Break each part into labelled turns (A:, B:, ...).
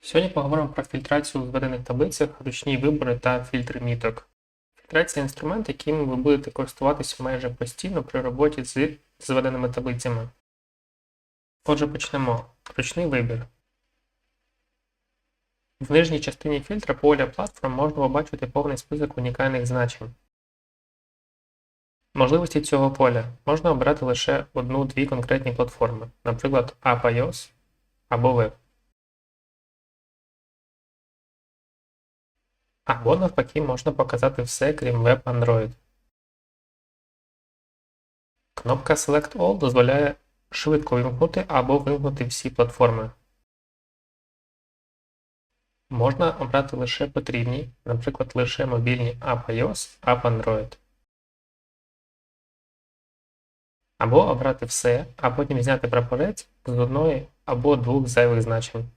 A: Сьогодні поговоримо про фільтрацію у зведених таблицях, ручні вибори та фільтри міток. Фільтрація інструмент, яким ви будете користуватися майже постійно при роботі з зведеними таблицями. Отже, почнемо. Ручний вибір. В нижній частині фільтра поля платформ можна побачити повний список унікальних значень. Можливості цього поля можна обрати лише одну-дві конкретні платформи, наприклад, App iOS або Web. Або навпаки можна показати все, крім Web Android. Кнопка Select All дозволяє швидко вимкнути або вимкнути всі платформи. Можна обрати лише потрібні, наприклад, лише мобільні App iOS, App Android. Або обрати все, а потім зняти прапорець з одної або двох зайвих значень.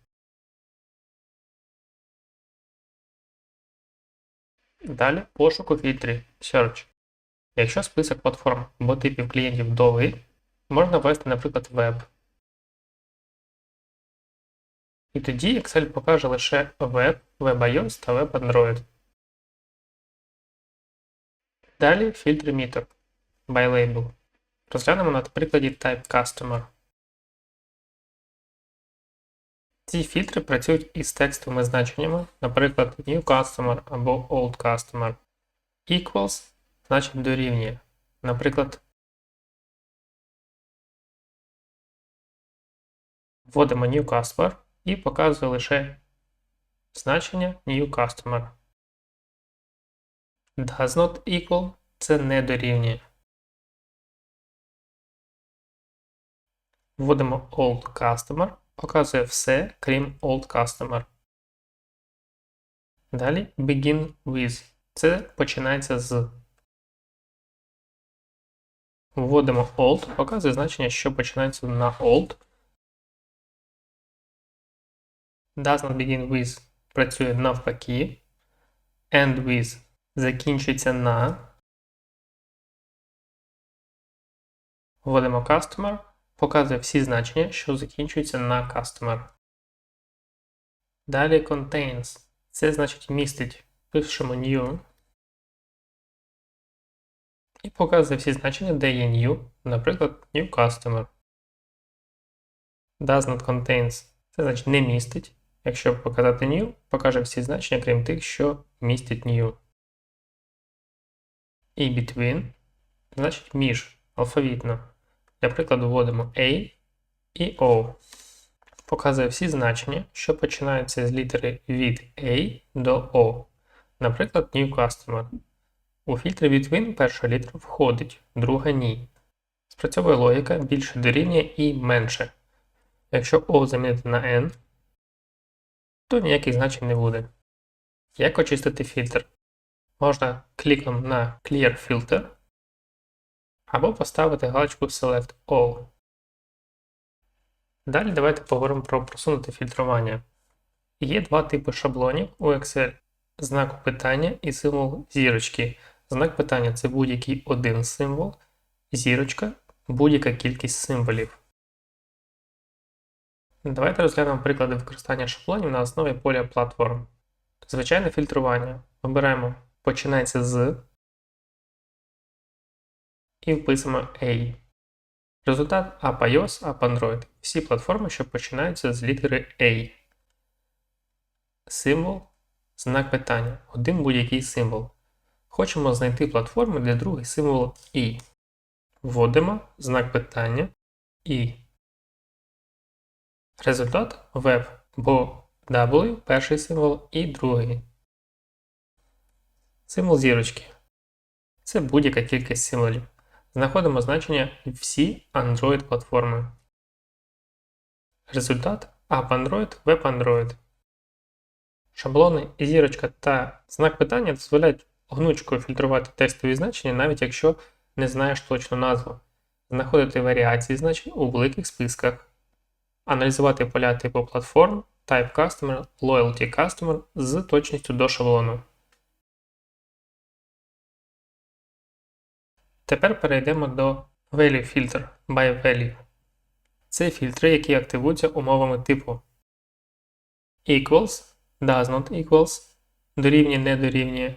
A: Далі пошук у фільтрі Search. Якщо список платформ або типів клієнтів довгий, можна ввести, наприклад, Web. І тоді Excel покаже лише Web, WebIOS та Web Android. Далі фільтри міток by label. Розглянемо на прикладі Type Customer. Ці фільтри працюють із текстовими значеннями, наприклад, New Customer або Old Customer. Equals значить дорівнює. Наприклад, вводимо New Customer і показує лише значення New Customer. Does not equal це не дорівнює. Вводимо Old Customer показує все, крім Old Customer. Далі Begin with. Це починається з. Вводимо Old, показує значення, що починається на Old. Does not begin with працює навпаки. End with закінчується на. Вводимо Customer показує всі значення, що закінчуються на customer. Далі contains. Це значить містить. Пишемо new. І показує всі значення, де є new, наприклад, new customer. Does not contains. Це значить не містить. Якщо показати new, покаже всі значення, крім тих, що містять new. І between значить між алфавітно. Для прикладу, вводимо A і O. Показує всі значення, що починаються з літери від A до O. Наприклад, New Customer. У фільтрі Between перша літера входить, друга ні. Спрацьовує логіка більше дорівнює і менше. Якщо O замінити на N, то ніяких значень не буде. Як очистити фільтр? Можна клікнути на Clear Filter або поставити галочку Select All. Далі давайте поговоримо про просунуте фільтрування. Є два типи шаблонів у Excel: знак питання і символ зірочки. Знак питання це будь-який один символ, зірочка будь-яка кількість символів. Давайте розглянемо приклади використання шаблонів на основі поля платформ. Звичайне фільтрування. Вибираємо починається з і вписуємо A. Результат App iOS, App Android. Всі платформи, що починаються з літери A. Символ, знак питання. Один будь-який символ. Хочемо знайти платформи, де другий символ I. Вводимо знак питання I. Результат Web, бо W перший символ і другий. Символ зірочки. Це будь-яка кількість символів. Знаходимо значення всі Android платформи. Результат App Android, Web Android. Шаблони, зірочка та знак питання дозволяють гнучко фільтрувати текстові значення, навіть якщо не знаєш точну назву, знаходити варіації значень у великих списках, аналізувати поля типу платформ, Type Customer, Loyalty Customer з точністю до шаблону. Тепер перейдемо до Value Filter by Value. Це фільтри, які активуються умовами типу. equals, does not equals, дорівнює, не дорівнює,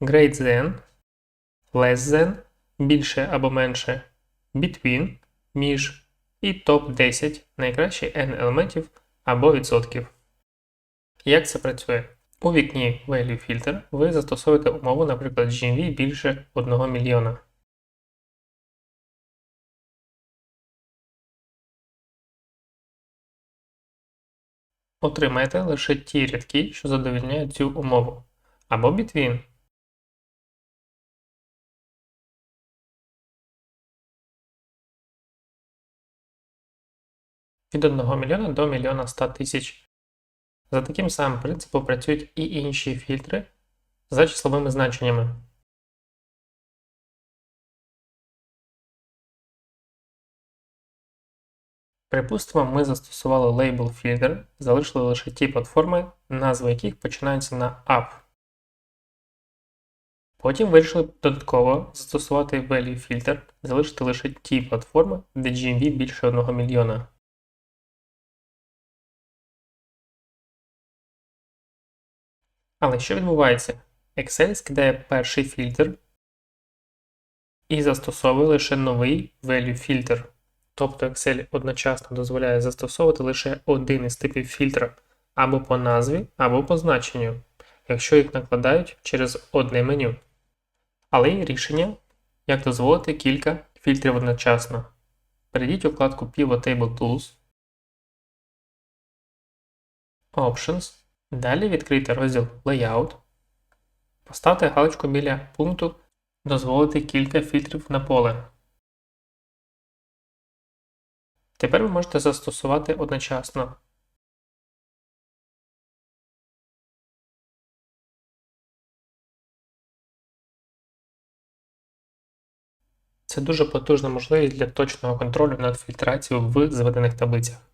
A: greater than, less than, більше або менше, between, між і топ 10 найкраще n елементів або відсотків. Як це працює? У вікні Value Filter ви застосовуєте умову, наприклад, GMV більше 1 мільйона. Отримаєте лише ті рядки, що задовільняють цю умову, або between. Від 1 мільйона до мільйона 100 тисяч. За таким самим принципом працюють і інші фільтри за числовими значеннями. Припустимо, ми застосували лейбл Filter, залишили лише ті платформи, назви яких починаються на App. Потім вирішили додатково застосувати Value Filter, залишити лише ті платформи, де GMV більше 1 мільйона. Але що відбувається? Excel скидає перший фільтр і застосовує лише новий Value Filter. Тобто Excel одночасно дозволяє застосовувати лише один із типів фільтра або по назві, або по значенню, якщо їх накладають через одне меню. Але є рішення, як дозволити кілька фільтрів одночасно. Перейдіть у вкладку Pivot Table Tools, Options. Далі відкрийте розділ Layout. Поставте галочку біля пункту Дозволити кілька фільтрів на поле. Тепер ви можете застосувати одночасно. Це дуже потужна можливість для точного контролю над фільтрацією в зведених таблицях.